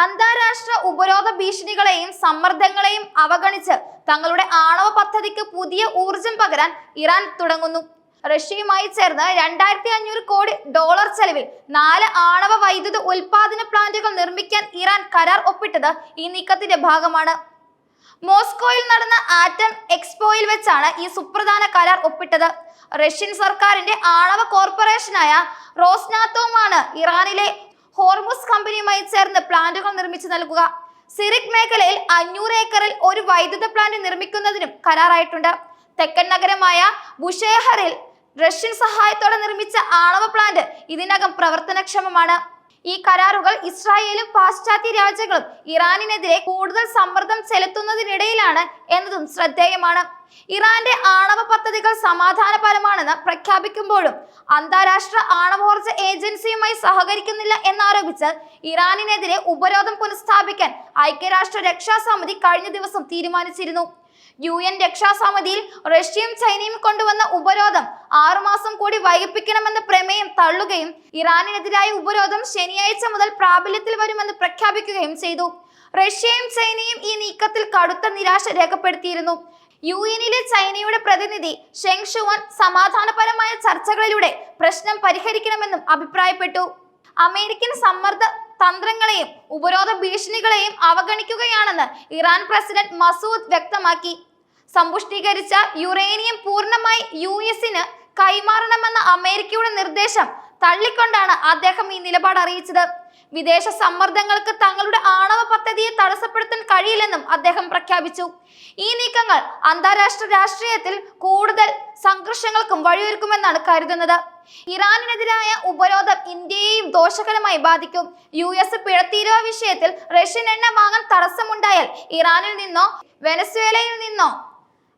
അന്താരാഷ്ട്ര ഉപരോധ ഭീഷണികളെയും സമ്മർദ്ദങ്ങളെയും അവഗണിച്ച് തങ്ങളുടെ ആണവ പദ്ധതിക്ക് പുതിയ ഊർജം പകരാൻ ഇറാൻ തുടങ്ങുന്നു. റഷ്യയുമായി ചേർന്ന് രണ്ടായിരത്തി അഞ്ഞൂറ് കോടി ഡോളർ ചെലവിൽ നാല് ആണവ വൈദ്യുത ഉൽപാദന പ്ലാന്റുകൾ നിർമ്മിക്കാൻ ഇറാൻ കരാർ ഒപ്പിട്ടത് ഈ നീക്കത്തിന്റെ ഭാഗമാണ്. മോസ്കോയിൽ നടന്ന ആറ്റം എക്സ്പോയിൽ വെച്ചാണ് ഈ സുപ്രധാന കരാർ ഒപ്പിട്ടത്. റഷ്യൻ സർക്കാരിന്റെ ആണവ കോർപ്പറേഷനായ റോസ്നാത്തോമാണ് ഇറാനിലെ ഹോർമുസ് കമ്പനിയുമായി ചേർന്ന് പ്ലാന്റുകൾ നിർമ്മിച്ചു നൽകുക. സിറിക് മേഖലയിൽ അഞ്ഞൂറ് ഏക്കറിൽ ഒരു വൈദ്യുത പ്ലാന്റ് നിർമ്മിക്കുന്നതിനും കരാറായിട്ടുണ്ട്. തെക്കൻ നഗരമായ ബുഷേഹറിൽ റഷ്യൻ സഹായത്തോടെ നിർമ്മിച്ച ആണവ പ്ലാന്റ് ഇതിനകം പ്രവർത്തനക്ഷമമാണ്. ഈ കരാറുകൾ ഇസ്രായേലും പാശ്ചാത്യ രാജ്യങ്ങളും ഇറാനിനെതിരെ കൂടുതൽ സമ്മർദ്ദം ചെലുത്തുന്നതിനിടയിലാണ് എന്നതും ശ്രദ്ധേയമാണ്. ഇറാന്റെ ആണവ പദ്ധതികൾ സമാധാനപരമാണെന്ന് പ്രഖ്യാപിക്കുമ്പോഴും അന്താരാഷ്ട്ര ആണവോർജ ഏജൻസിയുമായി സഹകരിക്കുന്നില്ല എന്നാരോപിച്ച് ഇറാനിനെതിരെ ഉപരോധം പുനഃസ്ഥാപിക്കാൻ ഐക്യരാഷ്ട്ര രക്ഷാസമിതി കഴിഞ്ഞ ദിവസം തീരുമാനിച്ചിരുന്നു. യു എൻ രക്ഷാസമിതിയിൽ റഷ്യയും ചൈനയും കൊണ്ടുവന്ന ഉപരോധം ആറുമാസം കൂടി വൈകിപ്പിക്കണമെന്ന പ്രമേയം തള്ളുകയും ഇറാനിനെതിരായ ഉപരോധം ശനിയാഴ്ച മുതൽ പ്രാബല്യത്തിൽ വരുമെന്ന് പ്രഖ്യാപിക്കുകയും ചെയ്തു. റഷ്യയും ചൈനയും ഈ നീക്കത്തിൽ കടുത്ത നിരാശ രേഖപ്പെടുത്തിയിരുന്നു. യു എനിലെ ചൈനയുടെ പ്രതിനിധി ഷെങ് ഷുവൻ സമാധാനപരമായ ചർച്ചകളിലൂടെ പ്രശ്നം പരിഹരിക്കണമെന്നും അഭിപ്രായപ്പെട്ടു. അമേരിക്കൻ സമ്മർദ്ദ തന്ത്രങ്ങളെയും ഉപരോധ ഭീഷണികളെയും അവഗണിക്കുകയാണെന്ന് ഇറാൻ പ്രസിഡന്റ് മസൂദ് വ്യക്തമാക്കി. സമ്പുഷ്ടീകരിച്ച യുറേനിയം പൂർണമായി യു എസിന് കൈമാറണമെന്ന അമേരിക്കയുടെ നിർദ്ദേശം തള്ളിക്കൊണ്ടാണ് അദ്ദേഹം ഈ നിലപാട് അറിയിച്ചത്. വിദേശ സമ്മർദ്ദങ്ങൾക്ക് തങ്ങളുടെ ആണവ പദ്ധതിയെ തടസ്സപ്പെടുത്താൻ കഴിയില്ലെന്നും അദ്ദേഹം പ്രഖ്യാപിച്ചു. ഈ നീക്കങ്ങൾ അന്താരാഷ്ട്ര രാഷ്ട്രീയത്തിൽ കൂടുതൽ സംഘർഷങ്ങൾക്കും വഴിയൊരുക്കുമെന്നാണ് കരുതുന്നത്. ഇറാനിനെതിരായ ഉപരോധം ഇന്ത്യയെയും ദോഷകരമായി ബാധിക്കും. യു എസ് പിഴത്തീരുവ വിഷയത്തിൽ റഷ്യൻ എണ്ണ വാങ്ങാൻ തടസ്സമുണ്ടായാൽ ഇറാനിൽ നിന്നോ വെനസ്വേലയിൽ നിന്നോ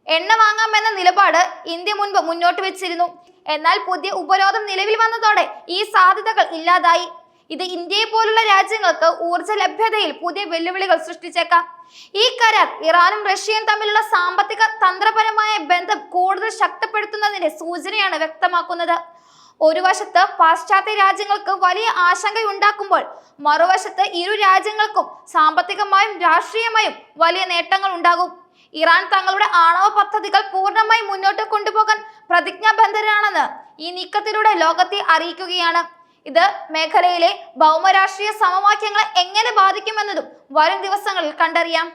എണ്ണ വാങ്ങാമെന്ന നിലപാട് ഇന്ത്യ മുൻപ് മുന്നോട്ട് വെച്ചിരുന്നു. എന്നാൽ പുതിയ ഉപരോധം നിലവിൽ വന്നതോടെ ഈ സാധ്യതകൾ ഇല്ലാതായി. ഇത് ഇന്ത്യയെ പോലുള്ള രാജ്യങ്ങൾക്ക് ഊർജ ലഭ്യതയിൽ പുതിയ വെല്ലുവിളികൾ സൃഷ്ടിച്ചേക്കാം. ഈ കരാർ ഇറാനും റഷ്യയും തമ്മിലുള്ള സാമ്പത്തിക തന്ത്രപരമായ ബന്ധം കൂടുതൽ ശക്തിപ്പെടുത്തുന്നതിന്റെ സൂചനയാണ് വ്യക്തമാക്കുന്നത്. ഒരു വശത്ത് പാശ്ചാത്യ രാജ്യങ്ങൾക്ക് വലിയ ആശങ്കയുണ്ടാക്കുമ്പോൾ മറുവശത്ത് ഇരു രാജ്യങ്ങൾക്കും സാമ്പത്തികമായും രാഷ്ട്രീയമായും വലിയ നേട്ടങ്ങൾ ഉണ്ടാകും ഇറാൻ തങ്ങളുടെ ആണവ പദ്ധതികൾ പൂർണമായി മുന്നോട്ട് കൊണ്ടുപോകാൻ പ്രതിജ്ഞാബദ്ധരാണെന്ന് ഈ നീക്കത്തിലൂടെ ലോകത്തെ അറിയിക്കുകയാണ്. ഇത് മേഖലയിലെ ഭൗമരാഷ്ട്രീയ സമവാക്യങ്ങളെ എങ്ങനെ ബാധിക്കുമെന്നതും വരും ദിവസങ്ങളിൽ കണ്ടറിയാം.